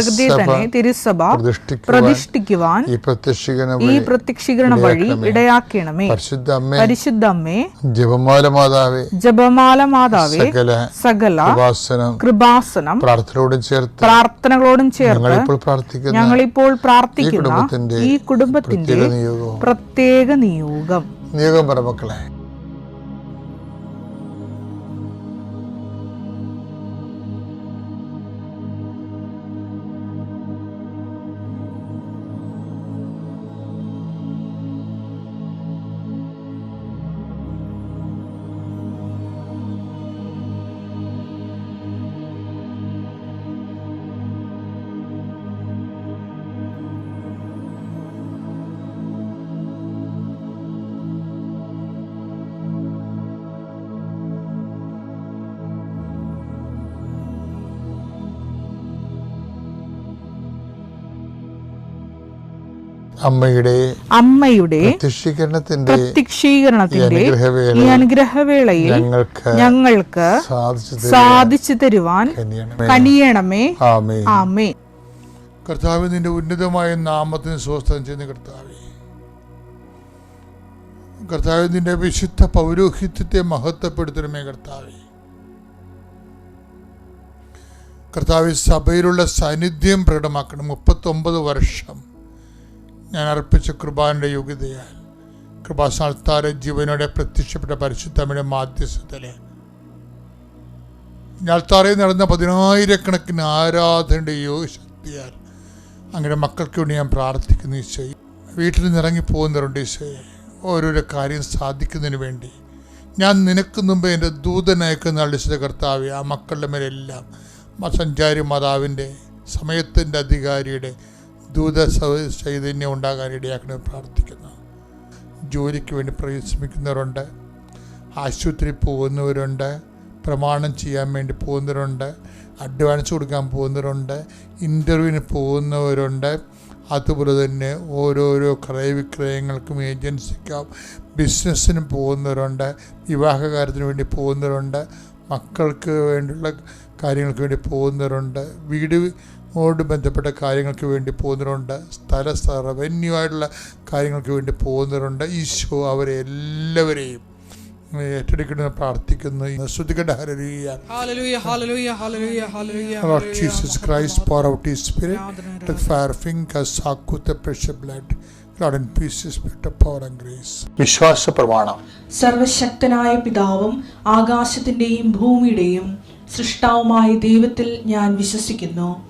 പ്രകൃതിയെ തന്നെ തിരുസഭ പ്രതിഷ്ഠിക്കുവാൻ ഈ പ്രത്യക്ഷീകരണ വഴി ഇടയാക്കണമേ. പരിശുദ്ധ അമ്മേ ജപമാല മാതാവേ ജപമാല മാതാവേ സകല ഉപാസനം കൃപാസനം പ്രാർത്ഥനയോടും ചേർത്ത് പ്രാർത്ഥനകളോടും ചേർത്ത് ഞങ്ങളിപ്പോൾ പ്രാർത്ഥിക്കുന്ന ഈ കുടുംബത്തിന്റെ പ്രത്യേക പ്രത്യേക നിയോഗം. നിയോഗം പറ മക്കളെ. അമ്മയുടെ അമ്മയുടെ പ്രത്യക്ഷീകരണത്തിന്റെ ഈ പ്രത്യക്ഷീകരണത്തിന്റെ ഈ അനുഗ്രഹവേളയിൽ ഞങ്ങൾക്ക് ഞങ്ങൾക്ക് സാധിച്ചു തരുവാൻ കനിയണമേ. ആമേ കർത്താവ് നിന്റെ ഉന്നതമായ നാമത്തിന് സ്വസ്ഥം ചെയ്യുന്ന കർത്താവെ. കർത്താവ് നിന്റെ വിശുദ്ധ പൗരോഹിത്യത്തെ മഹത്വപ്പെടുത്തണമേ കർത്താവെ. കർത്താവ് സഭയിലുള്ള സാന്നിധ്യം പ്രകടമാക്കണം. മുപ്പത്തൊമ്പത് വർഷം ഞാൻ അർപ്പിച്ച കൃപാന്റെ യോഗ്യതയാൽ കൃപാസ്ഥാനത്താര ജീവനോടെ പ്രത്യക്ഷപ്പെട്ട പരിശുദ്ധമിടെ മാധ്യസ്ഥത്തിലെ ഞാൽത്താറയിൽ നടന്ന പതിനായിരക്കണക്കിന് ആരാധനയുടെ യോഗ ശക്തിയാൽ അങ്ങനെ മക്കൾക്ക് വേണ്ടി ഞാൻ പ്രാർത്ഥിക്കുന്നു ഈശോയെ. വീട്ടിൽ നിന്ന് ഇറങ്ങി പോകുന്നവരുണ്ട് ഈശോയെ. ഓരോരോ കാര്യം സാധിക്കുന്നതിന് വേണ്ടി. ഞാൻ നിനക്ക് മുമ്പ് എന്റെ ദൂതനയക്കുന്ന അളിച്ചത് കർത്താവ് ആ മക്കളുടെ മേലെല്ലാം സഞ്ചാരി മാതാവിന്റെ സമയത്തിന്റെ അധികാരിയുടെ ദൂത ചൈതന്യം ഉണ്ടാകാൻ ഇടയാക്കണമെന്ന് പ്രാർത്ഥിക്കുന്നു. ജോലിക്ക് വേണ്ടി പരിശ്രമിക്കുന്നവരുണ്ട്. ആശുപത്രി പോകുന്നവരുണ്ട്. പ്രമാണം ചെയ്യാൻ വേണ്ടി പോകുന്നവരുണ്ട്. അഡ്വാൻസ് കൊടുക്കാൻ പോകുന്നവരുണ്ട്. ഇന്റർവ്യൂവിന് പോകുന്നവരുണ്ട്. അതുപോലെ തന്നെ ഓരോരോ ക്രയവിക്രയങ്ങൾക്കും ഏജൻസിക്കും ബിസിനസ്സിനും പോകുന്നവരുണ്ട്. വിവാഹകാര്യത്തിന് വേണ്ടി പോകുന്നവരുണ്ട്. മക്കൾക്ക് വേണ്ടിയുള്ള കാര്യങ്ങൾക്ക് വേണ്ടി പോകുന്നവരുണ്ട്. വീട് ഓട് ബന്ധപ്പെട്ട കാര്യങ്ങൾക്ക് വേണ്ടി പോകുന്നവരുണ്ട്. സ്ഥല റവന്യൂ ആയിട്ടുള്ള കാര്യങ്ങൾക്ക് വേണ്ടി പോകുന്നവരുണ്ട്. ഈശോ അവരെ എല്ലാവരെയും ഏറ്റെടുക്കണമെന്ന് പ്രാർത്ഥിക്കുന്നു. Spirit. Of power വിശ്വാസ പ്രമാണം. സർവശക്തനായ പിതാവും ആകാശത്തിന്റെയും ഭൂമിയുടെയും സൃഷ്ടാവുമായ ദൈവത്തിൽ ഞാൻ വിശ്വസിക്കുന്നു.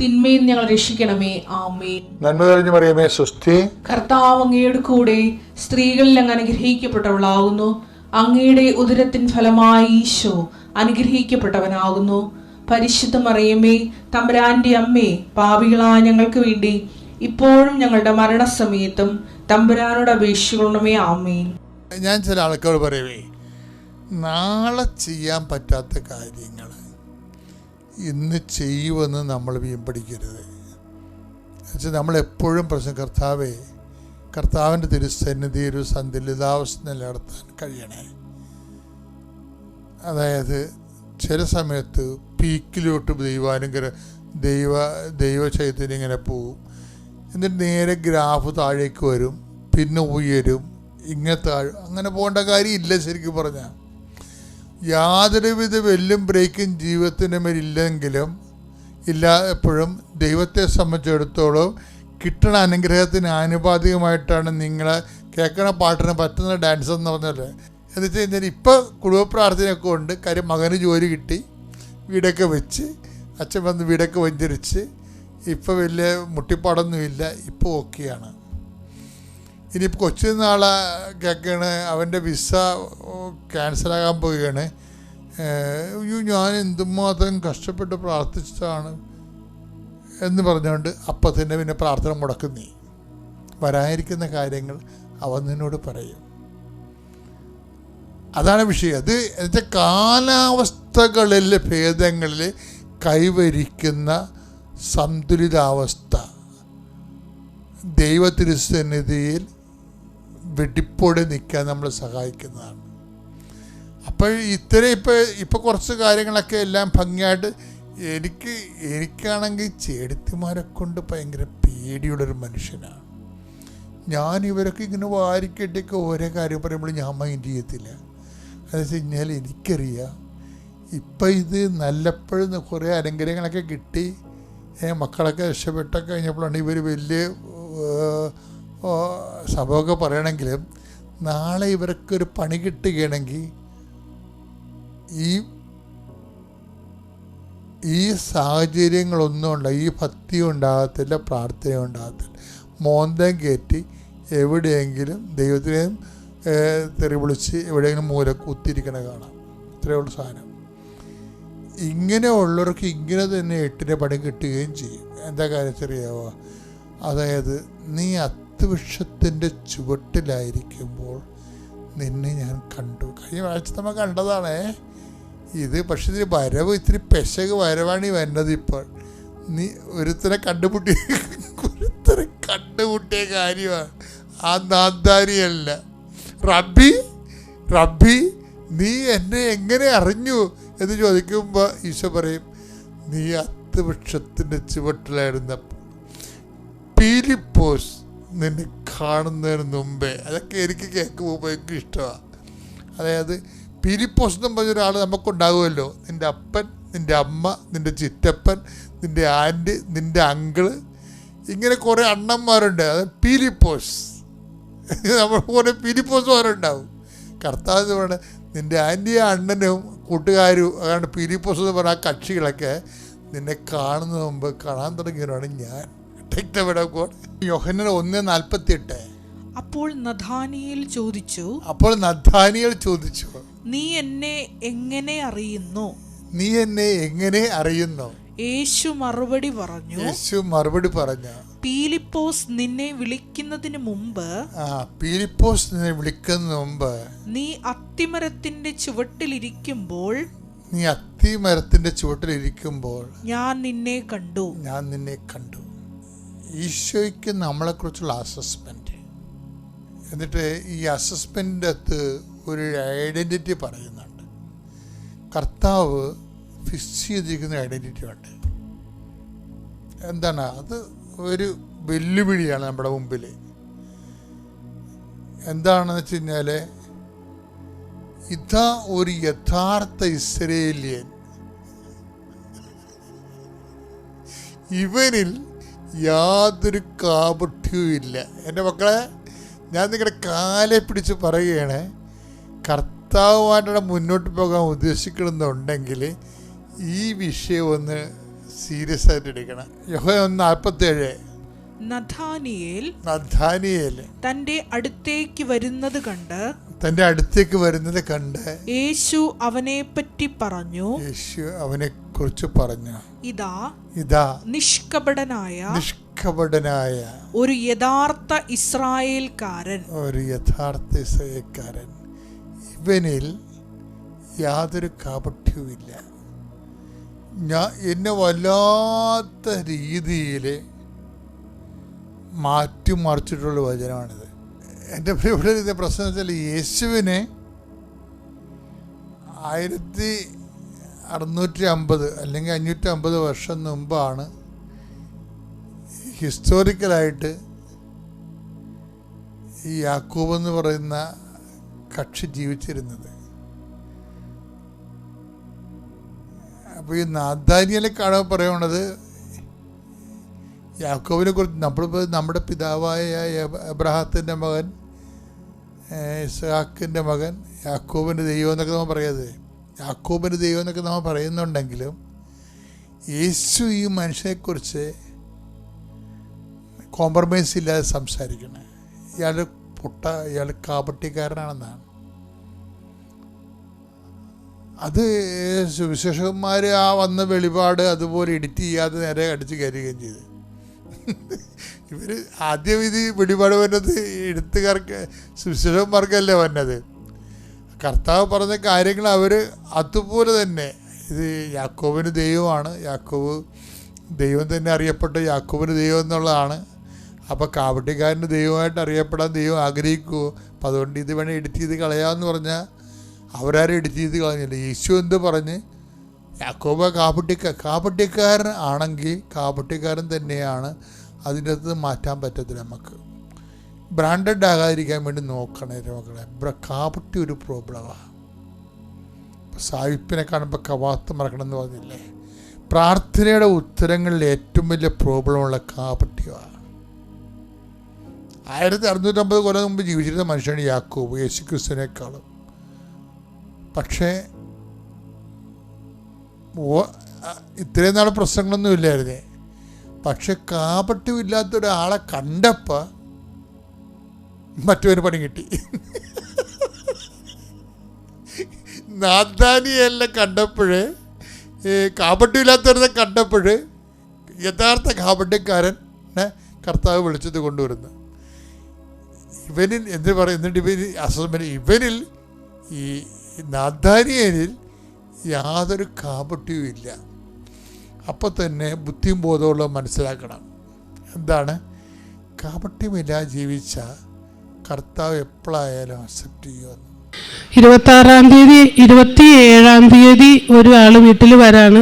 തിന്മയിൽ ഞങ്ങൾ രക്ഷിക്കണമേ. ആമേൻ. നന്മ കഴിഞ്ഞു പറയുമേ സുസ്ഥി കർത്താവ് അങ്ങയുടെ കൂടെ സ്ത്രീകളിൽ അങ്ങ് അനുഗ്രഹിക്കപ്പെട്ടവളാകുന്നു. അങ്ങയുടെ ഉദരത്തിൻ ഫലമായി ഈശോ അനുഗ്രഹിക്കപ്പെട്ടവനാകുന്നു. പരിശുദ്ധ മറിയമ്മേ തമ്പുരാന്റെ അമ്മേ പാപികളായ ഞങ്ങൾക്ക് വേണ്ടി ഇപ്പോഴും ഞങ്ങളുടെ മരണസമയത്തും തമ്പുരാനോട് അപേക്ഷിക്കണമേ. ആമേൻ. ഞാൻ ചില ആൾക്കാർ പറയുവേ നാളെ ചെയ്യാൻ പറ്റാത്ത കാര്യങ്ങൾ ഇന്ന് ചെയ്യുമെന്ന് നമ്മൾ വീമ്പടിക്കരുത് എന്നുവെച്ചാൽ നമ്മളെപ്പോഴും പ്രശ്നം കർത്താവേ കർത്താവിന്റെ തിരുസന്നിധി ഒരു സന്തുലിതാവസ്ഥ നിലനിർത്താൻ കഴിയണേ? അതായത് ചില സമയത്ത് പീക്കിലോട്ട് ദൈവാനുഗ്രഹ ദൈവ ദൈവ ചൈതന്യം ഇങ്ങനെ പോവും. എന്നിട്ട് നേരെ ഗ്രാഫ് താഴേക്ക് വരും പിന്നെ ഉയരും ഇങ്ങനെ താഴും അങ്ങനെ പോകേണ്ട കാര്യമില്ല ശരിക്കും പറഞ്ഞാൽ. യാതൊരുവിധ വെല്ലും ബ്രേക്കും ജീവിതത്തിന്റെ മേലില്ലെങ്കിലും ഇല്ല എപ്പോഴും ദൈവത്തെ സംബന്ധിച്ചിടത്തോളം കിട്ടണ അനുഗ്രഹത്തിന് ആനുപാതികമായിട്ടാണ് നിങ്ങൾ കേൾക്കണ പാട്ടിന് പറ്റുന്ന ഡാൻസ് എന്ന് പറഞ്ഞല്ലേ എന്ന് വെച്ച് കഴിഞ്ഞാൽ ഇപ്പോൾ കുടുംബ പ്രാർത്ഥനയൊക്കെ ഉണ്ട്. കാര്യം മകന് ജോലി കിട്ടി. വീടൊക്കെ വെച്ച്. അച്ഛൻ വന്ന് വീടൊക്കെ വഞ്ചരിച്ച്. ഇപ്പോൾ വലിയ മുട്ടിപ്പാടൊന്നുമില്ല. ഇപ്പോൾ ഓക്കെയാണ്. ഇനിയിപ്പോൾ കൊച്ചു നാളെ കേൾക്കുകയാണ് അവന്റെ വിസ ക്യാൻസലാകാൻ പോവുകയാണ്. അയ്യോ ഞാൻ എന്തുമാത്രം കഷ്ടപ്പെട്ട് പ്രാർത്ഥിച്ചതാണ് എന്ന് പറഞ്ഞുകൊണ്ട് അപ്പം തന്നെ പിന്നെ പ്രാർത്ഥന മുടക്കുന്നേ. വരാനിരിക്കുന്ന കാര്യങ്ങൾ അവൻ നിന്നോട് പറയും. അതാണ് വിഷയം. അത് എന്നുവെച്ചാൽ കാലാവസ്ഥകളിലെ ഭേദങ്ങളിൽ കൈവരിക്കുന്ന സന്തുലിതാവസ്ഥ. ദൈവത്തിരുസന്നിധിയിൽ വെടിപ്പോടെ നിൽക്കാൻ നമ്മളെ സഹായിക്കുന്നതാണ്. അപ്പോൾ ഇത്രയും ഇപ്പോൾ ഇപ്പോൾ കുറച്ച് കാര്യങ്ങളൊക്കെ എല്ലാം ഭംഗിയായിട്ട് എനിക്ക് എനിക്കാണെങ്കിൽ ചേടത്തിമാരെ കൊണ്ട് ഭയങ്കര പേടിയുള്ളൊരു മനുഷ്യനാണ്. ഞാൻ ഇവരൊക്കെ ഇങ്ങനെ വാരിക്കെട്ടിയൊക്കെ ഓരോ കാര്യം പറയുമ്പോൾ ഞാൻ മൈൻഡ് ചെയ്യത്തില്ല. അതെന്ന് വെച്ച് കഴിഞ്ഞാൽ എനിക്കറിയാം ഇപ്പം ഇത് നല്ലപ്പോഴും കുറേ അനുഗ്രഹങ്ങളൊക്കെ കിട്ടി. മക്കളൊക്കെ രക്ഷപ്പെട്ടൊക്കെ കഴിഞ്ഞപ്പോഴാണ് ഇവർ വലിയ ഓ, പറയണമെങ്കിലും നാളെ ഇവർക്കൊരു പണി കിട്ടുകയാണെങ്കിൽ ഈ ഈ സാഹചര്യങ്ങളൊന്നും ഉണ്ടാ ഈ ഭക്തി ഉണ്ടാകത്തില്ല പ്രാർത്ഥന ഉണ്ടാകത്തില്ല. മോന്തം കയറ്റി എവിടെയെങ്കിലും ദൈവത്തിനെയും തെറി വിളിച്ച് എവിടെയെങ്കിലും മൂല കുത്തിരിക്കണ കാണാം. ഇത്രയുള്ള സാധനം. ഇങ്ങനെ ഉള്ളവർക്ക് ഇങ്ങനെ തന്നെ എട്ടിന്റെ പണി കിട്ടുകയും ചെയ്യും. എന്താ കാര്യം ചെറിയാവോ അതായത് നീ അത്തുവൃക്ഷത്തിന്റെ ചുവട്ടിലായിരിക്കുമ്പോൾ നിന്നെ ഞാൻ കണ്ടു. കഴിഞ്ഞ ആഴ്ച നമ്മൾ കണ്ടതാണേ. ഇത് പക്ഷെ ഇതിന് വരവ് ഇത്തിരി പെശക് വരവാണ് ഈ വരുന്നത് ഇപ്പോൾ. നീ ഒരുത്തരെ കണ്ടുമുട്ടി ഒരുത്തരെ കണ്ടുമുട്ടിയ കാര്യമാണ് ആ നാന്താരിയല്ല റബ്ബി റബ്ബി നീ എന്നെ എങ്ങനെ അറിഞ്ഞു? എന്ന് ചോദിക്കുമ്പോൾ ഈശോ പറയും നീ അത്തുവൃക്ഷത്തിന്റെ ചുവട്ടിലായിരുന്നപ്പോൾ. പീലിപ്പോസ് നിന്നെ കാണുന്നതിന് മുമ്പേ. അതൊക്കെ എനിക്ക് കേൾക്കുമ്പോൾ ഭയങ്കര ഇഷ്ടമാണ് അതായത് പീലിപ്പോസ് എന്ന് പറഞ്ഞ ഒരാൾ നമുക്കുണ്ടാകുമല്ലോ നിന്റെ അപ്പൻ നിന്റെ അമ്മ നിന്റെ ചിറ്റപ്പൻ നിന്റെ ആന്റി നിന്റെ അങ്കിൾ ഇങ്ങനെ കുറേ അണ്ണന്മാരുണ്ട്. അത് പീലിപ്പോസ് നമ്മൾ കുറേ പീലിപ്പോസുമാരുണ്ടാവും കർത്താവ് എന്ന് പറയുന്നത് നിന്റെ ആന്റിയും അണ്ണനും കൂട്ടുകാരും അതാണ് പീലിപ്പോസ് എന്ന് പറഞ്ഞ ആ കക്ഷികളൊക്കെ നിന്നെ കാണുന്ന മുമ്പ് കാണാൻ തുടങ്ങിയവരാണ് ഞാൻ. Take the word of God. Yohannan ഒന്ന് നാൽപ്പത്തി അപ്പോൾ നഥാനിയേൽ ചോദിച്ചു അപ്പോൾ നദ്ധാനികൾ ചോദിച്ചു നീ എന്നെ എങ്ങനെ അറിയുന്നു? നീ എന്നെ എങ്ങനെ അറിയുന്നു? യേശു മറുപടി പറഞ്ഞു യേശു മറുപടി പറഞ്ഞു പീലിപ്പോസ് നിന്നെ വിളിക്കുന്നതിന് മുമ്പ് ആ പീലിപ്പോസ് നിന്നെ വിളിക്കുന്ന മുമ്പ് നീ അത്തിമരത്തിന്റെ ചുവട്ടിലിരിക്കുമ്പോൾ നീ അത്തിമരത്തിന്റെ ചുവട്ടിലിരിക്കുമ്പോൾ ഞാൻ നിന്നെ കണ്ടു. ഞാൻ നിന്നെ കണ്ടു. ഈശോയ്ക്ക് നമ്മളെക്കുറിച്ചുള്ള അസസ്മെന്റ് എന്നിട്ട് ഈ അസസ്മെന്റിന്റെ അകത്ത് ഒരു ഐഡന്റിറ്റി പറയുന്നുണ്ട്. കർത്താവ് ഫിക്സ് ചെയ്തിരിക്കുന്ന ഐഡന്റിറ്റി ഉണ്ട് എന്താണ്? അത് ഒരു വെല്ലുവിളിയാണ് നമ്മുടെ മുമ്പിൽ. എന്താണെന്ന് വെച്ച് കഴിഞ്ഞാൽ ഇതാ ഒരു യഥാർത്ഥ ഇസ്രേലിയൻ ഇവനിൽ യാതൊരു കാപഠ്യവും ഇല്ല. എന്റെ മക്കളെ ഞാൻ നിങ്ങളുടെ കാലെ പിടിച്ച് പറയുകയാണ്. കർത്താവുമായിട്ട് മുന്നോട്ട് പോകാൻ ഉദ്ദേശിക്കണമെന്നുണ്ടെങ്കിൽ ഈ വിഷയം ഒന്ന് സീരിയസ് ആയിട്ട് എടുക്കണം. യഹോ ഒന്ന് നാൽപ്പത്തേഴ്. തന്റെ അടുത്തേക്ക് വരുന്നത് കണ്ട് തന്റെ അടുത്തേക്ക് വരുന്നത് കണ്ട് യേശു അവനെപ്പറ്റി പറഞ്ഞു. യേശു അവനെ കുറിച്ച് പറഞ്ഞു. ഇതാ ഇതാ നിഷ്കപടനായ നിഷ്കപടനായ ഒരു യഥാർത്ഥ ഇസ്രായേൽക്കാരൻ. ഒരു യഥാർത്ഥ ഇസ്രായേൽക്കാരൻ. ഇവനിൽ യാതൊരു കാപഠ്യവുമില്ല ഞാൻ എന്നെ വല്ലാത്ത രീതിയിൽ മാറ്റിമറിച്ചിട്ടുള്ള വചനമാണിത്. എന്റെ ഇവിടെ പ്രശ്നം വെച്ചാൽ യേശുവിനെ ആയിരത്തി അറുന്നൂറ്റി അമ്പത് അല്ലെങ്കിൽ അഞ്ഞൂറ്റി അമ്പത് വർഷം മുമ്പാണ് ഹിസ്റ്റോറിക്കലായിട്ട് ഈ യാക്കൂബ് എന്ന് പറയുന്ന കക്ഷി ജീവിച്ചിരുന്നത്. അപ്പോൾ ഈ നാദാനിയിലെ കാണാൻ പറയുന്നത് യാക്കോബിനെ കുറിച്ച് നമ്മളിപ്പോൾ നമ്മുടെ പിതാവായ അബ്രഹാത്തിന്റെ മകൻ ഇസ്ഹാക്കിന്റെ മകൻ യാക്കോബിന്റെ ദൈവം എന്നൊക്കെ നമ്മൾ പറയുന്നത്. യാക്കോബിന്റെ ദൈവം എന്നൊക്കെ നമ്മൾ പറയുന്നുണ്ടെങ്കിലും യേശു ഈ മനുഷ്യനെക്കുറിച്ച് കോംപ്രമൈസ് ഇല്ലാതെ സംസാരിക്കണേ. ഇയാൾ പൊട്ട ഇയാൾ കാപട്ടിക്കാരനാണെന്നാണ് അത് സുവിശേഷകന്മാർ ആ വന്ന വെളിപാട് അതുപോലെ എഡിറ്റ് ചെയ്യാതെ നേരെ അടിച്ച് കയറുകയും ചെയ്തു. ഇവർ ആദ്യം ഇത് വെളിപാട് വരുന്നത് എഴുത്തുകാർക്ക് സുവിശേഷകന്മാർക്കല്ലേ വന്നത്. കർത്താവ് പറഞ്ഞ കാര്യങ്ങൾ അവർ അതുപോലെ തന്നെ. ഇത് യാക്കോബിന് ദൈവമാണ്. യാക്കോബ് ദൈവം തന്നെ അറിയപ്പെട്ട. യാക്കോബിന് ദൈവം എന്നുള്ളതാണ്. അപ്പോൾ കാവട്ടിക്കാരന് ദൈവമായിട്ട് അറിയപ്പെടാൻ ദൈവം ആഗ്രഹിക്കുമോ അപ്പം അതുകൊണ്ട് ഇത് വേണേൽ എഡിറ്റ് ചെയ്ത് കളയാമെന്ന് പറഞ്ഞാൽ അവരാരും എഡിറ്റ് ചെയ്ത് കളഞ്ഞില്ല. യേശു എന്ത് പറഞ്ഞ്? യാക്കോബ കാപ്പട്ടിക്ക കാപ്പട്ടിക്കാരൻ ആണെങ്കിൽ കാപ്പട്ടിക്കാരൻ തന്നെയാണ് അതിന്റെ അകത്ത് മാറ്റാൻ പറ്റത്തില്ല നമുക്ക്. ബ്രാൻഡഡ് ആകാതിരിക്കാൻ വേണ്ടി നോക്കണേ ബ്ര- കാപ്പട്ടി ഒരു പ്രോബ്ലമാണ് സായിപ്പിനെ കാണുമ്പോൾ കവാത്ത് മറക്കണം എന്ന് പറഞ്ഞില്ലേ? പ്രാർത്ഥനയുടെ ഉത്തരങ്ങളിൽ ഏറ്റവും വലിയ പ്രോബ്ലമുള്ള കാപ്പട്ടിയാണ് ആയിരത്തി അറുന്നൂറ്റമ്പത് കൊല്ലം മുമ്പ് ജീവിച്ചിരുന്ന മനുഷ്യനാണ് യാക്കോബ് യേശു ക്രിസ്തുവിനേക്കാളും പക്ഷേ ഇത്രയും നാൾ പ്രശ്നങ്ങളൊന്നും ഇല്ലായിരുന്നേ. പക്ഷെ കാപട്യമില്ലാത്ത ഒരാളെ കണ്ടപ്പോൾ മറ്റൊരു പണി കിട്ടി. നാദാനിയെല്ലാം കണ്ടപ്പോൾ കാപട്യമില്ലാത്തവരെ കണ്ടപ്പോഴ് യഥാർത്ഥ കാപട്യക്കാരനെ കർത്താവ് വിളിച്ചത് കൊണ്ടുവരുന്നു. ഇവനിൽ എന്ത് പറയും എന്നിട്ട് ഇവന് അസസ്മെന്റ് ഇവനിൽ ഈ നാദാനിയനിൽ യാതൊരു കാപട്യവും ഇല്ല. അപ്പോൾ തന്നെ ബുദ്ധിയും ബോധമുള്ള മനസ്സിലാക്കണം. എന്താണ്? കാപട്യമില്ലാതെ ജീവിച്ച കർത്താവ് എപ്പോഴായാലും അക്സെപ്റ്റ് ചെയ്യുമെന്ന് ഇരുപത്താറാം തീയതി ഇരുപത്തി ഏഴാം തീയതി ഒരാൾ വീട്ടിൽ വരാണ്.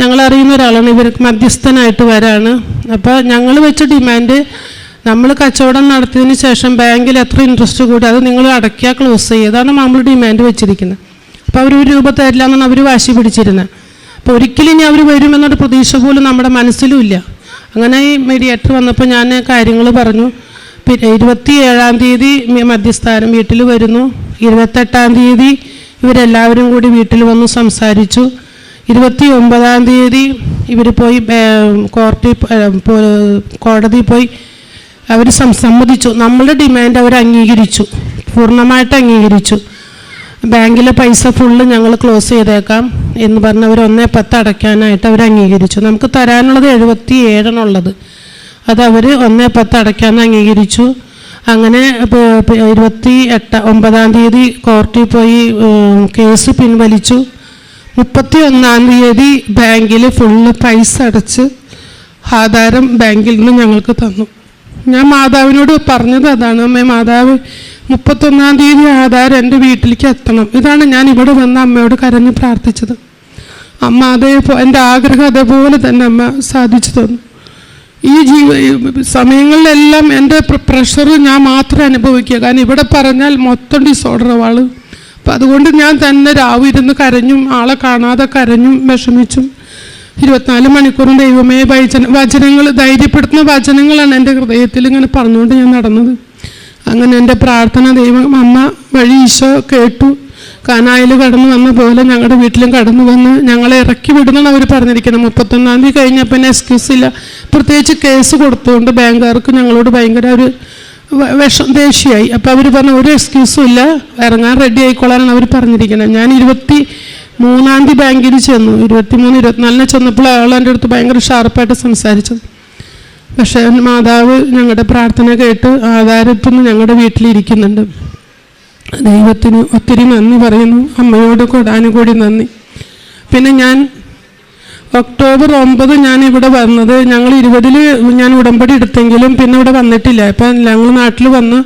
ഞങ്ങൾ അറിയുന്ന ഒരാളാണ്. ഇവർക്ക് മധ്യസ്ഥനായിട്ട് വരാണ്. അപ്പോൾ ഞങ്ങൾ വെച്ച ഡിമാൻഡ് നമ്മൾ കച്ചവടം നടത്തിയതിന് ശേഷം ബാങ്കിൽ എത്ര ഇൻട്രസ്റ്റ് കൂടി. അത് നിങ്ങൾ അടയ്ക്കുക ക്ലോസ് ചെയ്യുക. അതാണ് നമ്മൾ ഡിമാൻഡ് വെച്ചിരിക്കുന്നത്. അപ്പോൾ അവർ ഒരു രൂപ തരില്ല എന്നാണ് അവർ വാശി പിടിച്ചിരുന്നത്. അപ്പോൾ ഒരിക്കലും ഇനി അവർ വരുമെന്നൊരു പ്രതീക്ഷ പോലും നമ്മുടെ മനസ്സിലും ഇല്ല. അങ്ങനെ ഈ മീഡിയേറ്റർ വന്നപ്പോൾ ഞാൻ കാര്യങ്ങൾ പറഞ്ഞു. പിന്നെ ഇരുപത്തി ഏഴാം തീയതി മധ്യസ്ഥാനം വീട്ടിൽ വരുന്നു. ഇരുപത്തെട്ടാം തീയതി ഇവരെല്ലാവരും കൂടി വീട്ടിൽ വന്ന് സംസാരിച്ചു. ഇരുപത്തി ഒമ്പതാം തീയതി ഇവർ പോയി കോർട്ടിൽ കോടതിയിൽ പോയി അവർ സമ്മതിച്ചു. നമ്മളുടെ ഡിമാൻഡ് അവർ അംഗീകരിച്ചു. പൂർണമായിട്ട് അംഗീകരിച്ചു. ബാങ്കിലെ പൈസ ഫുള്ള് ഞങ്ങൾ ക്ലോസ് ചെയ്തേക്കാം എന്ന് പറഞ്ഞ് അവർ ഒന്നേ പത്ത് അടയ്ക്കാനായിട്ട് അവർ അംഗീകരിച്ചു. നമുക്ക് തരാനുള്ളത് എഴുപത്തി ഏഴെണ്ണുള്ളത് അത് അവർ ഒന്നേ പത്ത് അടയ്ക്കാമെന്ന് അംഗീകരിച്ചു. അങ്ങനെ ഇരുപത്തി എട്ട് ഒമ്പതാം തീയതി കോർട്ടിൽ പോയി കേസ് പിൻവലിച്ചു. മുപ്പത്തി ഒന്നാം തീയതി ബാങ്കിൽ ഫുള്ള് പൈസ അടച്ച് ആധാരം ബാങ്കിൽ നിന്ന് ഞങ്ങൾക്ക് തന്നു. ഞാൻ മാതാവിനോട് പറഞ്ഞത് അതാണ് അമ്മേ മാതാവ് മുപ്പത്തൊന്നാം തീയതി ആധാരം എന്റെ വീട്ടിലേക്ക് എത്തണം. ഇതാണ് ഞാൻ ഇവിടെ വന്ന് അമ്മയോട് കരഞ്ഞ് പ്രാർത്ഥിച്ചത്. അമ്മ അതേപോലെ എന്റെ ആഗ്രഹം അതേപോലെ തന്നെ അമ്മ സാധിച്ചു തന്നു. ഈ ജീവ സമയങ്ങളിലെല്ലാം എന്റെ പ്രഷർ ഞാൻ മാത്രം അനുഭവിക്കുക. കാരണം ഇവിടെ പറഞ്ഞാൽ മൊത്തം ഡിസോർഡർ ആൾ അപ്പം അതുകൊണ്ട് ഞാൻ തന്നെ രാവിലെ ഇരുന്ന് കരഞ്ഞും ആളെ കാണാതെ കരഞ്ഞും വിഷമിച്ചും. ഇരുപത്തിനാല് മണിക്കൂറും ദൈവമേ വചന വചനങ്ങൾ ധൈര്യപ്പെടുത്തുന്ന വചനങ്ങളാണ് എന്റെ ഹൃദയത്തിൽ ഇങ്ങനെ പറഞ്ഞുകൊണ്ട് ഞാൻ നടന്നത്. അങ്ങനെ എന്റെ പ്രാർത്ഥന ദൈവം അമ്മ വഴി ഈശോ കേട്ടു. കാനായിൽ കടന്നു വന്ന പോലെ ഞങ്ങളുടെ വീട്ടിലും കടന്നു വന്ന് ഞങ്ങളെ ഇറക്കി വിടുന്നാണ് അവർ പറഞ്ഞിരിക്കുന്നത് മുപ്പത്തൊന്നാം തീയതി കഴിഞ്ഞാൽ പിന്നെ എക്സ്ക്യൂസ് ഇല്ല. പ്രത്യേകിച്ച് കേസ് കൊടുത്തുകൊണ്ട് ബാങ്കുകാർക്ക് ഞങ്ങളോട് ഭയങ്കര ഒരു വിഷം ദേഷ്യമായി. അപ്പോൾ അവർ പറഞ്ഞ ഒരു എക്സ്ക്യൂസും ഇല്ല. ഇറങ്ങാൻ റെഡി ആയിക്കോളാനാണ് അവർ പറഞ്ഞിരിക്കുന്നത്. ഞാൻ ഇരുപത്തി മൂന്നാം തീയതി ബാങ്കിൽ ചെന്നു. ഇരുപത്തി മൂന്ന് ഇരുപത്തിനാലിന് ചെന്നപ്പോൾ അയാൾ എന്റെ അടുത്ത് ഭയങ്കര ഷാർപ്പായിട്ട് സംസാരിച്ചത്. പക്ഷേ മാതാവ് ഞങ്ങളുടെ പ്രാർത്ഥന കേട്ട് ആധാരപ്പം ഞങ്ങളുടെ വീട്ടിലിരിക്കുന്നുണ്ട്. ദൈവത്തിന് ഒത്തിരി നന്ദി പറയുന്നു. അമ്മയോട് കൂടാനുകൂടി നന്ദി. പിന്നെ ഞാൻ ഒക്ടോബർ ഒമ്പത് ഞാൻ ഇവിടെ വന്നത്. ഞങ്ങൾ ഇരുപതിൽ ഞാൻ ഉടമ്പടി എടുത്തെങ്കിലും പിന്നെ ഇവിടെ വന്നിട്ടില്ല. ഇപ്പം ഞങ്ങൾ നാട്ടിൽ വന്ന്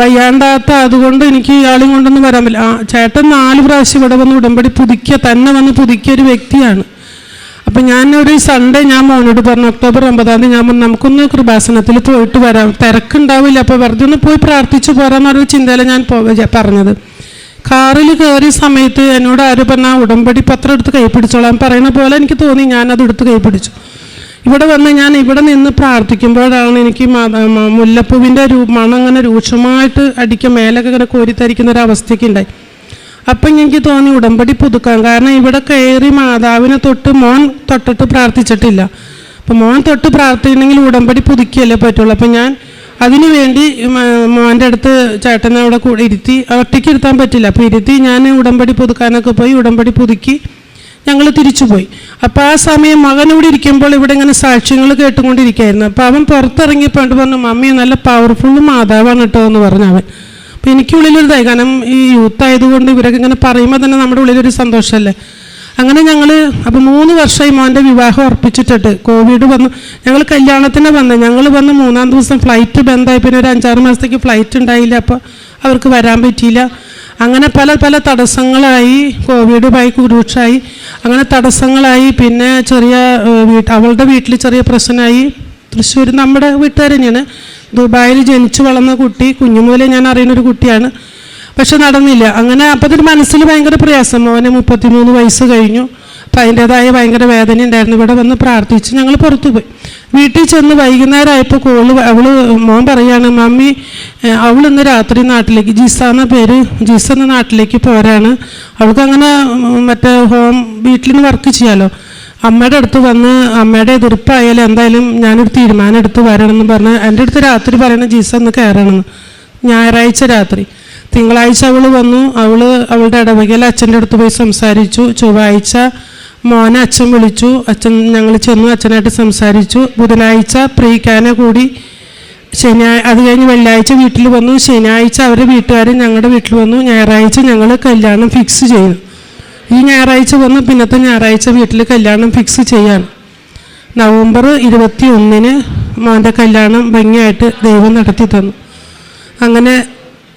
വയ്യാണ്ടാത്ത അതുകൊണ്ട് എനിക്ക് ഇയാളെയും കൊണ്ടൊന്നും വരാൻ പറ്റില്ല. ചേട്ടൻ നാല് പ്രാവശ്യം ഇവിടെ വന്ന് ഉടമ്പടി പുതുക്കിയ തന്നെ വന്ന് പുതുക്കിയ ഒരു വ്യക്തിയാണ്. അപ്പം ഞാനൊരു സൺഡേ ഞാൻ മോനോട് പറഞ്ഞു ഒക്ടോബർ ഒമ്പതാം തീയതി ഞാൻ പറഞ്ഞു നമുക്കൊന്ന് കൃപാസനത്തിൽ പോയിട്ട് വരാം. തിരക്കുണ്ടാവില്ല അപ്പോൾ വെറുതെ ഒന്ന് പോയി പ്രാർത്ഥിച്ചു പോരാന്നൊരു ചിന്തയില ഞാൻ പറഞ്ഞത്. കാറിൽ കയറിയ സമയത്ത് എന്നോട് ആര് പറഞ്ഞ ഉടമ്പടി പത്രം എടുത്ത് കൈ പിടിച്ചോളാൻ പറയുന്ന പോലെ എനിക്ക് തോന്നി ഞാനത് എടുത്ത് കൈ പിടിച്ചു. ഇവിടെ വന്ന് ഞാൻ ഇവിടെ നിന്ന് പ്രാർത്ഥിക്കുമ്പോഴാണ് എനിക്ക് മുല്ലപ്പൂവിന്റെ മണം അങ്ങനെ രൂക്ഷമായിട്ട് അടിക്കാൻ മേലൊക്കെ ഇങ്ങനെ കോരിത്തരിക്കുന്ന ഒരു അവസ്ഥയ്ക്ക് ഉണ്ടായി. അപ്പം എനിക്ക് തോന്നി ഉടമ്പടി പുതുക്കാൻ. കാരണം ഇവിടെ കയറി മാതാവിനെ തൊട്ട് മോൻ തൊട്ടിട്ട് പ്രാർത്ഥിച്ചിട്ടില്ല. അപ്പം മോൻ തൊട്ട് പ്രാർത്ഥിക്കണമെങ്കിൽ ഉടമ്പടി പുതുക്കിയല്ലേ പറ്റുള്ളൂ. അപ്പം ഞാൻ അതിനു വേണ്ടി മോന്റെ അടുത്ത് ചേട്ടനെ അവിടെ ഇരുത്തി ഒറ്റയ്ക്ക് ഇരുത്താൻ പറ്റില്ല. അപ്പോൾ ഇരുത്തി ഞാൻ ഉടമ്പടി പുതുക്കാനൊക്കെ പോയി ഉടമ്പടി പുതുക്കി ഞങ്ങൾ തിരിച്ചുപോയി. അപ്പോൾ ആ സമയം മകൻ ഇവിടെ ഇരിക്കുമ്പോൾ ഇവിടെ ഇങ്ങനെ സാക്ഷ്യങ്ങൾ കേട്ടുകൊണ്ടിരിക്കുകയായിരുന്നു. അപ്പോൾ അവൻ പുറത്തിറങ്ങിയപ്പോൾ പറഞ്ഞു മമ്മി നല്ല പവർഫുൾ മാതാവാണ് കേട്ടോ എന്ന് പറഞ്ഞു അവൻ. അപ്പോൾ എനിക്കുള്ളിലൊരു ഇതായി. കാരണം ഈ യൂത്ത് ആയതുകൊണ്ട് ഇവരൊക്കെ ഇങ്ങനെ പറയുമ്പോൾ തന്നെ നമ്മുടെ ഉള്ളിലൊരു സന്തോഷമല്ലേ അങ്ങനെ ഞങ്ങൾ അപ്പോൾ മൂന്ന് വർഷമായി മോന്റെ വിവാഹം ഉറപ്പിച്ചിട്ടിട്ട് കോവിഡ് വന്നു. ഞങ്ങൾ കല്യാണത്തിന് വന്ന്. ഞങ്ങൾ വന്ന് മൂന്നാം ദിവസം ഫ്ലൈറ്റ് ബന്ധമായി പിന്നെ ഒരു അഞ്ചാറ് മാസത്തേക്ക് ഫ്ലൈറ്റ് ഉണ്ടായില്ല. അപ്പോൾ അവർക്ക് വരാൻ പറ്റിയില്ല. അങ്ങനെ പല പല തടസ്സങ്ങളായി കോവിഡ് ഭയ രൂക്ഷമായി അങ്ങനെ തടസ്സങ്ങളായി. പിന്നെ ചെറിയ വീട്ട് അവളുടെ വീട്ടിൽ ചെറിയ പ്രശ്നമായി. തൃശ്ശൂർ നമ്മുടെ വീട്ടുകാർ തന്നെയാണ്. ദുബായിൽ ജനിച്ചു വളർന്ന കുട്ടി കുഞ്ഞു മുതലേ ഞാൻ അറിയുന്ന ഒരു കുട്ടിയാണ്. പക്ഷെ നടന്നില്ല. അങ്ങനെ അപ്പം ഒരു മനസ്സിൽ ഭയങ്കര പ്രയാസം. മോനെ മുപ്പത്തിമൂന്ന് വയസ്സ് കഴിഞ്ഞു. അപ്പം അതിന്റെതായ ഭയങ്കര വേദന ഉണ്ടായിരുന്നു. ഇവിടെ വന്ന് പ്രാർത്ഥിച്ച് ഞങ്ങൾ പുറത്തു പോയി. വീട്ടിൽ ചെന്ന് വൈകുന്നേരം ആയപ്പോൾ കോൾ അവൾ മോൻ പറയാണ് മമ്മി അവൾ ഇന്ന് രാത്രി നാട്ടിലേക്ക് ജിസ എന്ന പേര് ജിസ എന്ന നാട്ടിലേക്ക് പോരാണ്. അവൾക്ക് അങ്ങനെ മറ്റേ ഹോം വീട്ടിൽ നിന്ന് വർക്ക് ചെയ്യാലോ. അമ്മയുടെ അടുത്ത് വന്ന് അമ്മയുടെ എതിർപ്പായാലും എന്തായാലും ഞാനൊരു തീരുമാനം എടുത്ത് വരണമെന്ന് പറഞ്ഞ് എന്റെ അടുത്ത് രാത്രി പറയണ ജീസ ഒന്ന് കയറണമെന്ന്. ഞായറാഴ്ച രാത്രി. തിങ്കളാഴ്ച അവൾ വന്നു. അവൾ അവളുടെ ഇടവകയിൽ അച്ഛന്റെ അടുത്ത് പോയി സംസാരിച്ചു. ചൊവ്വാഴ്ച മോനെ അച്ഛൻ വിളിച്ചു. അച്ഛൻ ഞങ്ങൾ ചെന്നു അച്ഛനായിട്ട് സംസാരിച്ചു. ബുധനാഴ്ച പ്രീക്കാനെ കൂടി. ശനിയാഴ്ച അത് കഴിഞ്ഞ് വെള്ളിയാഴ്ച വീട്ടിൽ വന്നു. ശനിയാഴ്ച അവരുടെ വീട്ടുകാരും ഞങ്ങളുടെ വീട്ടിൽ വന്നു. ഞായറാഴ്ച ഞങ്ങൾ കല്യാണം ഫിക്സ് ചെയ്തു. ഈ ഞായറാഴ്ച വന്ന് പിന്നത്തെ ഞായറാഴ്ച വീട്ടിൽ കല്യാണം ഫിക്സ് ചെയ്യാൻ. നവംബർ ഇരുപത്തി ഒന്നിന് മോന്റെ കല്യാണം ഭംഗിയായിട്ട് ദൈവം നടത്തി തന്നു. അങ്ങനെ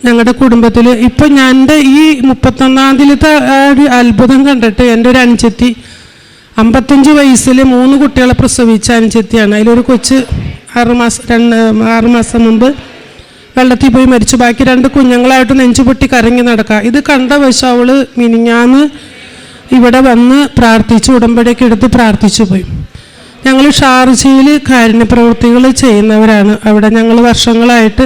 ഞങ്ങളുടെ കുടുംബത്തിൽ ഇപ്പം ഞാൻ ഈ മുപ്പത്തൊന്നാം തീയതിയിലത്തെ ഒരു അത്ഭുതം കണ്ടിട്ട് എന്റെ ഒരു അനുജത്തി അമ്പത്തഞ്ച് വയസ്സിൽ മൂന്ന് കുട്ടികളെ പ്രസവിച്ച അനുജത്തിയാണ്. അതിലൊരു കൊച്ച് ആറുമാസം രണ്ട് ആറുമാസം മുമ്പ് വെള്ളത്തിൽ പോയി മരിച്ചു. ബാക്കി രണ്ട് കുഞ്ഞുങ്ങളായിട്ട് നെഞ്ചുപൊട്ടി പൊട്ടി കരങ്ങി നടക്കുക ഇത് കണ്ട വശം അവൾ മിനിഞ്ഞാന്ന് ഇവിടെ വന്ന് പ്രാർത്ഥിച്ചു ഉടമ്പടിയൊക്കെ എടുത്ത് പ്രാർത്ഥിച്ചു പോയി. ഞങ്ങൾ ഷാർജയിൽ കാരുണ്യ പ്രവൃത്തികൾ ചെയ്യുന്നവരാണ്. അവിടെ ഞങ്ങൾ വർഷങ്ങളായിട്ട്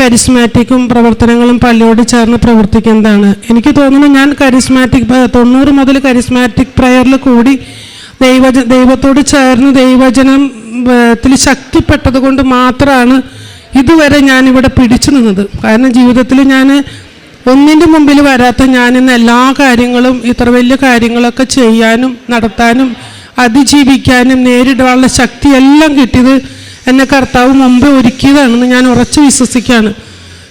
കരിസ്മാറ്റിക്കും പ്രവർത്തനങ്ങളും പള്ളിയോട് ചേർന്ന് പ്രവർത്തിക്കുന്നതാണ്. എനിക്ക് തോന്നുന്നു ഞാൻ കരിസ്മാറ്റിക് തൊണ്ണൂറ് മുതൽ കരിസ്മാറ്റിക് പ്രയറിൽ കൂടി ദൈവജ ദൈവത്തോട് ചേർന്ന് ദൈവചനം ത്തിൽ ശക്തിപ്പെട്ടത് കൊണ്ട് മാത്രമാണ് ഇതുവരെ ഞാനിവിടെ പിടിച്ചു നിന്നത്. കാരണം ജീവിതത്തിൽ ഞാൻ ഒന്നിന്റെ മുമ്പിൽ വരാത്ത ഞാനിന്ന് എല്ലാ കാര്യങ്ങളും ഇത്ര വലിയ കാര്യങ്ങളൊക്കെ ചെയ്യാനും നടത്താനും അതിജീവിക്കാനും നേരിടാനുള്ള ശക്തി എല്ലാം കിട്ടിയത് എന്നെ കർത്താവ് മുമ്പ് ഒരുക്കിയതാണെന്ന് ഞാൻ ഉറച്ചു വിശ്വസിക്കുകയാണ്.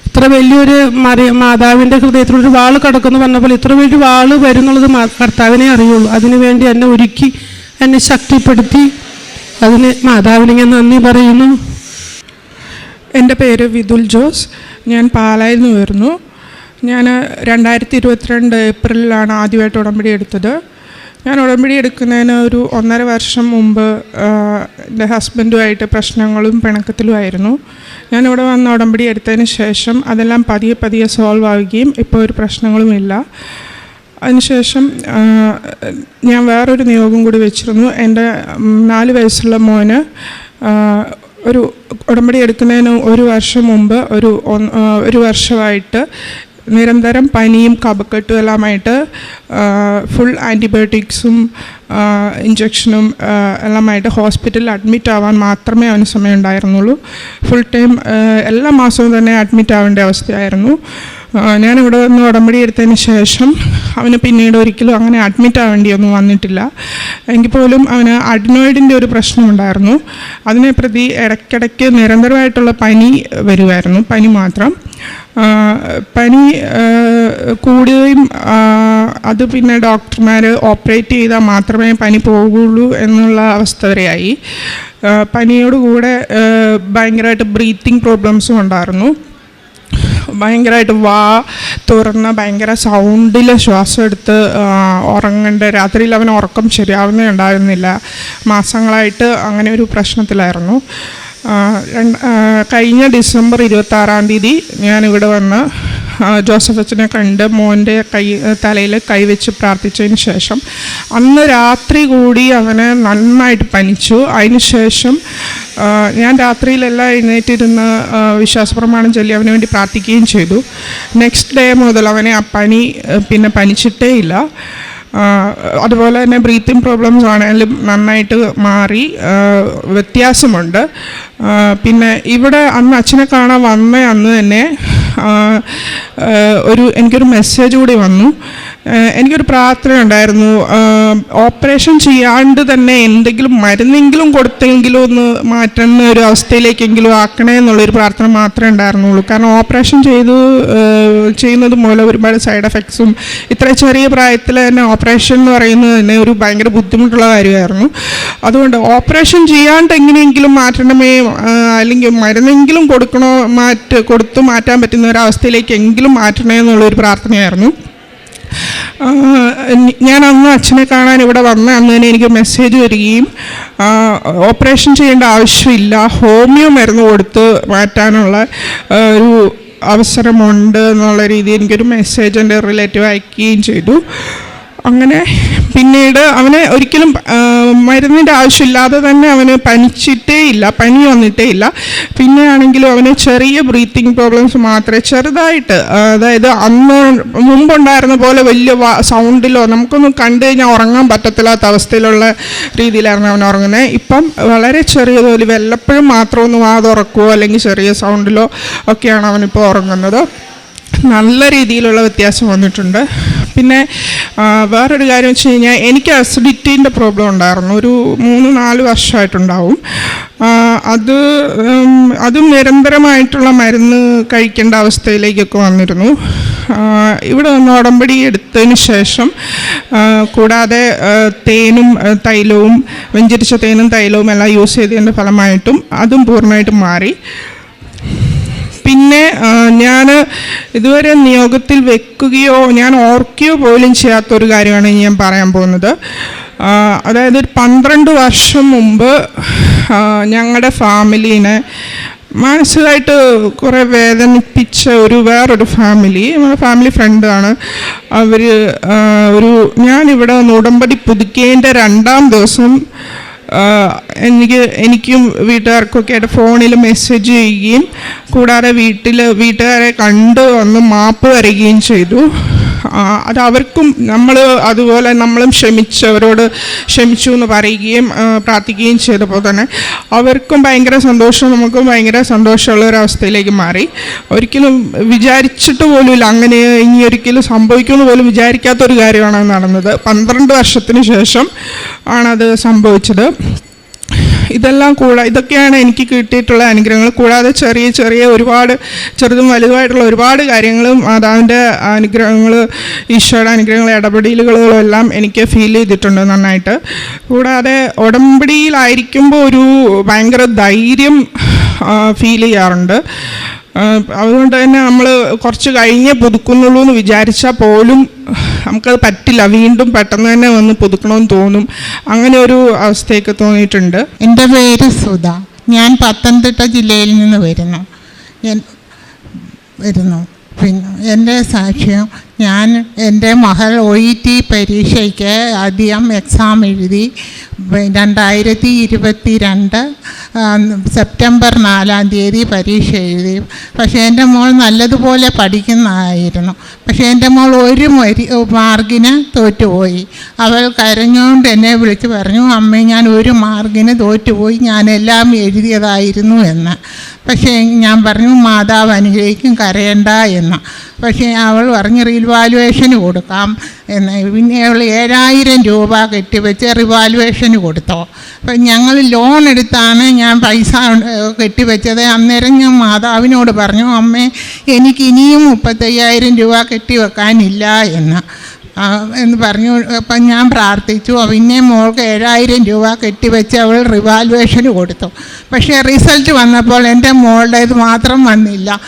ഇത്ര വലിയൊരു മറി മാതാവിന്റെ ഹൃദയത്തിലൊരു വാൾ കിടക്കുന്നു പോലെ ഇത്ര വലിയ വാൾ വരുന്നുള്ളത് മാ- കർത്താവിനെ അറിയുള്ളൂ. അതിനുവേണ്ടി എന്നെ ഒരുക്കി എന്നെ ശക്തിപ്പെടുത്തി. അതിന് മാതാവിന് ഞാൻ നന്ദി പറയുന്നു. എന്റെ പേര് വിതുൽ ജോസ്. ഞാൻ പാലായിൽ നിന്ന് വരുന്നു. ഞാൻ രണ്ടായിരത്തി ഇരുപത്തിരണ്ട് ഏപ്രിലിലാണ് ആദ്യമായിട്ട് ഉടമ്പടി എടുത്തത്. ഞാൻ ഉടമ്പടി എടുക്കുന്നതിന് ഒരു ഒന്നര വർഷം മുമ്പ് എന്റെ ഹസ്ബൻഡുമായിട്ട് പ്രശ്നങ്ങളും പിണക്കത്തിലുമായിരുന്നു. ഞാൻ ഇവിടെ വന്ന് ഉടമ്പടി എടുത്തതിന് ശേഷം അതെല്ലാം പതിയെ പതിയെ സോൾവ് ആവുകയും ഇപ്പോൾ ഒരു പ്രശ്നങ്ങളുമില്ല അതിനുശേഷം ഞാൻ വേറൊരു നിയോഗം കൂടി വെച്ചിരുന്നു. എന്റെ നാല് വയസ്സുള്ള മോന് ഒരു ഉടമ്പടി എടുക്കുന്നതിന് ഒരു വർഷം മുമ്പ് ഒരു ഒരു വർഷമായിട്ട് നിരന്തരം പനിയും കഫക്കെട്ടും എല്ലാമായിട്ട് ഫുൾ ആന്റിബയോട്ടിക്സും ഇഞ്ചക്ഷനും എല്ലാമായിട്ട് ഹോസ്പിറ്റലിൽ അഡ്മിറ്റ് ആവാൻ മാത്രമേ അവന് സമയം ഉണ്ടായിരുന്നുള്ളൂ ഫുൾ ടൈം എല്ലാ മാസവും തന്നെ അഡ്മിറ്റ് ആവേണ്ട അവസ്ഥയായിരുന്നു. ഞാനിവിടെ വന്ന് ഉടമ്പടി എടുത്തതിന് ശേഷം അവന് പിന്നീട് ഒരിക്കലും അങ്ങനെ അഡ്മിറ്റ് ആവേണ്ടിയൊന്നും വന്നിട്ടില്ല. എങ്കിൽ പോലും അവന് അഡിനോയിഡിന്റെ ഒരു പ്രശ്നമുണ്ടായിരുന്നു. അതിനെ പ്രതി ഇടയ്ക്കിടയ്ക്ക് നിരന്തരമായിട്ടുള്ള പനി വരുമായിരുന്നു പനി മാത്രം. പനി കൂടുകയും അത് പിന്നെ ഡോക്ടർമാർ ഓപ്പറേറ്റ് ചെയ്താൽ മാത്രമേ പനി പോകുള്ളൂ എന്നുള്ള അവസ്ഥ വരെയായി. പനിയോട് കൂടെ ഭയങ്കരമായിട്ട് ബ്രീത്തിങ് പ്രോബ്ലംസും ഉണ്ടായിരുന്നു. ഭയങ്കരമായിട്ട് വാ തുറന്ന് ഭയങ്കര സൗണ്ടിൽ ശ്വാസം എടുത്ത് ഉറങ്ങേണ്ട രാത്രിയിൽ അവന് ഉറക്കം ശരിയാവുന്നേ ഉണ്ടായിരുന്നില്ല. മാസങ്ങളായിട്ട് അങ്ങനെ ഒരു പ്രശ്നത്തിലായിരുന്നു. കഴിഞ്ഞ ഡിസംബർ ഇരുപത്താറാം തീയതി ഞാനിവിടെ വന്ന് ജോസഫ് അച്ഛനെ കണ്ട് മോന്റെ കൈ തലയിൽ കൈവച്ച് പ്രാർത്ഥിച്ചതിന് ശേഷം അന്ന് രാത്രി കൂടി അവന് നന്നായിട്ട് പനിച്ചു. ശേഷം ഞാൻ രാത്രിയിലെല്ലാം എഴുന്നേറ്റിരുന്ന് വിശ്വാസപ്രമാണം ചൊല്ലി അവന് വേണ്ടി പ്രാർത്ഥിക്കുകയും ചെയ്തു. നെക്സ്റ്റ് ഡേ മുതൽ അവനെ ആ പനി പിന്നെ പനിച്ചിട്ടേ ഇല്ല. അതുപോലെ തന്നെ ബ്രീത്തിങ് പ്രോബ്ലംസ് ആണെങ്കിലും നന്നായിട്ട് മാറി വ്യത്യാസമുണ്ട്. പിന്നെ ഇവിടെ അന്ന് അച്ഛനെ കാണാൻ വന്ന അന്ന് തന്നെ ഒരു എനിക്കൊരു മെസ്സേജ് കൂടി വന്നു. എനിക്കൊരു പ്രാർത്ഥന ഉണ്ടായിരുന്നു. ഓപ്പറേഷൻ ചെയ്യാണ്ട് തന്നെ എന്തെങ്കിലും മരുന്നെങ്കിലും കൊടുത്തെങ്കിലും ഒന്ന് മാറ്റുന്ന ഒരു അവസ്ഥയിലേക്കെങ്കിലും ആക്കണേ എന്നുള്ളൊരു പ്രാർത്ഥന മാത്രമേ ഉണ്ടായിരുന്നുള്ളൂ. കാരണം ഓപ്പറേഷൻ ചെയ്തു ചെയ്യുന്നത് മൂലം ഒരുപാട് സൈഡ് എഫക്ട്സും ഇത്ര ചെറിയ പ്രായത്തിൽ തന്നെ ഓപ്പറേഷൻ എന്ന് പറയുന്നത് തന്നെ ഒരു ഭയങ്കര ബുദ്ധിമുട്ടുള്ള കാര്യമായിരുന്നു. അതുകൊണ്ട് ഓപ്പറേഷൻ ചെയ്യാണ്ട് എങ്ങനെയെങ്കിലും മാറ്റണമേ അല്ലെങ്കിൽ മരുന്നെങ്കിലും കൊടുക്കണോ മാറ്റ് കൊടുത്തു മാറ്റാൻ പറ്റുന്ന ഒരു അവസ്ഥയിലേക്ക് എങ്കിലും മാറ്റണേ എന്നുള്ളൊരു പ്രാർത്ഥനയായിരുന്നു. ഞാൻ അന്ന് അച്ഛനെ കാണാൻ ഇവിടെ വന്ന അന്ന് തന്നെ എനിക്ക് മെസ്സേജ് വരികയും ഓപ്പറേഷൻ ചെയ്യേണ്ട ആവശ്യമില്ല ഹോമിയോ മരുന്ന് കൊടുത്ത് മാറ്റാനുള്ള ഒരു അവസരമുണ്ട് എന്നുള്ള രീതിയിൽ എനിക്കൊരു മെസ്സേജ് എന്റെ റിലേറ്റീവ് അയക്കുകയും ചെയ്തു. അങ്ങനെ പിന്നീട് അവന് ഒരിക്കലും ആ, മരുന്നിന്റെ ആവശ്യമില്ലാതെ തന്നെ അവന് പനിച്ചിട്ടേ ഇല്ല പനി വന്നിട്ടേ ഇല്ല. പിന്നെ ആണെങ്കിലും അവന് ചെറിയ ബ്രീത്തിങ് പ്രോബ്ലംസ് മാത്രമേ ചെറുതായിട്ട് അതായത് അന്ന് മുമ്പുണ്ടായിരുന്ന പോലെ വലിയ സൗണ്ടിലോ നമുക്കൊന്നും കണ്ടു കഴിഞ്ഞാൽ ഉറങ്ങാൻ പറ്റത്തില്ലാത്ത അവസ്ഥയിലുള്ള രീതിയിലായിരുന്നു അവൻ ഉറങ്ങുന്നത്. ഇപ്പം വളരെ ചെറിയ തോലി വല്ലപ്പോഴും മാത്രം ഒന്ന് വാ തുറക്കുകയോ അല്ലെങ്കിൽ ചെറിയ സൗണ്ടിലോ ഒക്കെയാണ് അവനിപ്പോൾ ഉറങ്ങുന്നത്. നല്ല രീതിയിലുള്ള വ്യത്യാസം വന്നിട്ടുണ്ട്. പിന്നെ വേറൊരു കാര്യം വെച്ച് കഴിഞ്ഞാൽ എനിക്ക് അസിഡിറ്റീന്റെ പ്രോബ്ലം ഉണ്ടായിരുന്നു. ഒരു മൂന്ന് നാല് വർഷമായിട്ടുണ്ടാവും. അത് അതും നിരന്തരമായിട്ടുള്ള മരുന്ന് കഴിക്കേണ്ട അവസ്ഥയിലേക്കൊക്കെ വന്നിരുന്നു. ഇവിടെ വന്ന് ഉടമ്പടി എടുത്തതിന് ശേഷം കൂടാതെ തേനും തൈലവും വെഞ്ചരിച്ച തേനും തൈലവും എല്ലാം യൂസ് ചെയ്തതിന്റെ ഫലമായിട്ടും അതും പൂർണമായിട്ടും മാറി. പിന്നെ ഞാൻ ഇതുവരെ നിയോഗത്തിൽ വെക്കുകയോ ഞാൻ ഓർക്കുകയോ പോലും ചെയ്യാത്തൊരു കാര്യമാണ് ഞാൻ പറയാൻ പോകുന്നത്. അതായത് പന്ത്രണ്ട് വർഷം മുമ്പ് ഞങ്ങളുടെ ഫാമിലീനെ മാനസികമായിട്ട് കുറേ വേദനിപ്പിച്ച ഒരു വേറൊരു ഫാമിലി നമ്മുടെ ഫാമിലി ഫ്രണ്ടാണ് അവർ ഒരു ഞാനിവിടെ നൂടമ്പടി പുതുക്കിയതിന്റെ രണ്ടാം ദിവസം എനിക്ക് എനിക്കും വീട്ടുകാർക്കൊക്കെ ആയിട്ട് ഫോണിൽ മെസ്സേജ് ചെയ്യുകയും കൂടാതെ വീട്ടിൽ വീട്ടുകാരെ കണ്ട് വന്ന് മാപ്പ് വരികയും ചെയ്തു. അത് അവർക്കും നമ്മൾ അതുപോലെ നമ്മളും ക്ഷമിച്ചവരോട് ക്ഷമിച്ചു എന്ന് പറയുകയും പ്രാർത്ഥിക്കുകയും ചെയ്തപ്പോൾ തന്നെ അവർക്കും ഭയങ്കര സന്തോഷം നമുക്കും ഭയങ്കര സന്തോഷമുള്ള ഒരു അവസ്ഥയിലേക്ക് മാറി. ഒരിക്കലും വിചാരിച്ചിട്ട് പോലുമില്ല അങ്ങനെ ഇനി ഒരിക്കലും സംഭവിക്കുമെന്ന് പോലും വിചാരിക്കാത്തൊരു കാര്യമാണ് നടന്നത്. പന്ത്രണ്ട് വർഷത്തിന് ശേഷം ആണത് സംഭവിച്ചത്. ഇതെല്ലാം കൂടാ ഇതൊക്കെയാണ് എനിക്ക് കിട്ടിയിട്ടുള്ള അനുഗ്രഹങ്ങൾ. കൂടാതെ ചെറിയ ചെറിയ ഒരുപാട് ചെറുതും വലുതുമായിട്ടുള്ള ഒരുപാട് കാര്യങ്ങളും മാതാവിന്റെ അനുഗ്രഹങ്ങൾ ഈശോയുടെ അനുഗ്രഹങ്ങൾ ഇടപെടലുകളും എല്ലാം എനിക്ക് ഫീൽ ചെയ്തിട്ടുണ്ട് നന്നായിട്ട്. കൂടാതെ ഉടമ്പടിയിലായിരിക്കുമ്പോൾ ഒരു ഭയങ്കര ധൈര്യം ഫീൽ ചെയ്യാറുണ്ട്. അതുകൊണ്ട് തന്നെ നമ്മൾ കുറച്ച് കഴിഞ്ഞേ പുതുക്കുന്നുള്ളൂ എന്ന് വിചാരിച്ചാൽ പോലും നമുക്കത് പറ്റില്ല. വീണ്ടും പെട്ടെന്ന് തന്നെ വന്ന് പുതുക്കണമെന്ന് തോന്നും. അങ്ങനെ ഒരു അവസ്ഥയൊക്കെ തോന്നിയിട്ടുണ്ട്. എന്റെ പേര് സുധ. ഞാൻ പത്തനംതിട്ട ജില്ലയിൽ നിന്ന് വരുന്നു. വരുന്നു. പിന്നെ എന്റെ സാക്ഷ്യം ഞാൻ എന്റെ മകൾ ഒ ഇ ടി പരീക്ഷയ്ക്ക് ആദ്യം എക്സാം എഴുതി രണ്ടായിരത്തി ഇരുപത്തി രണ്ട് സെപ്റ്റംബർ നാലാം തീയതി പരീക്ഷ എഴുതി. പക്ഷേ എന്റെ മോൾ നല്ലതുപോലെ പഠിക്കുന്നതായിരുന്നു. പക്ഷേ എന്റെ മോൾ ഒരു മരി മാർഗിന് തോറ്റുപോയി. അവൾ കരഞ്ഞുകൊണ്ട് എന്നെ വിളിച്ച് പറഞ്ഞു അമ്മേ ഞാൻ ഒരു മാർഗിന് തോറ്റുപോയി ഞാൻ എല്ലാം എഴുതിയതായിരുന്നു എന്ന്. പക്ഷേ ഞാൻ പറഞ്ഞു മാതാവ് അനുഗ്രഹിക്കും കരയണ്ട എന്ന്. പക്ഷേ അവൾ പറഞ്ഞ് റീവാലുവേഷന് കൊടുക്കാം എന്ന്. പിന്നെ അവൾ ഏഴായിരം രൂപ കെട്ടിവെച്ച് റിവാലുവേഷന് കൊടുത്തോ. അപ്പം ഞങ്ങൾ ലോൺ എടുത്താണ് ഞാൻ പൈസ കെട്ടിവെച്ചത്. അന്നേരം ഞാൻ മാതാവിനോട് പറഞ്ഞു അമ്മേ എനിക്കിനിയും മുപ്പത്തയ്യായിരം രൂപ കെട്ടിവെക്കാനില്ല എന്ന്. എന്ന് പറഞ്ഞു. അപ്പം ഞാൻ പ്രാർത്ഥിച്ചു. പിന്നെ മോൾക്ക് ഏഴായിരം രൂപ കെട്ടിവെച്ച് അവൾ റിവാലുവേഷന് കൊടുത്തു. പക്ഷേ റിസൾട്ട് വന്നപ്പോൾ എന്റെ മോളുടേത് മാത്രം വന്നില്ല.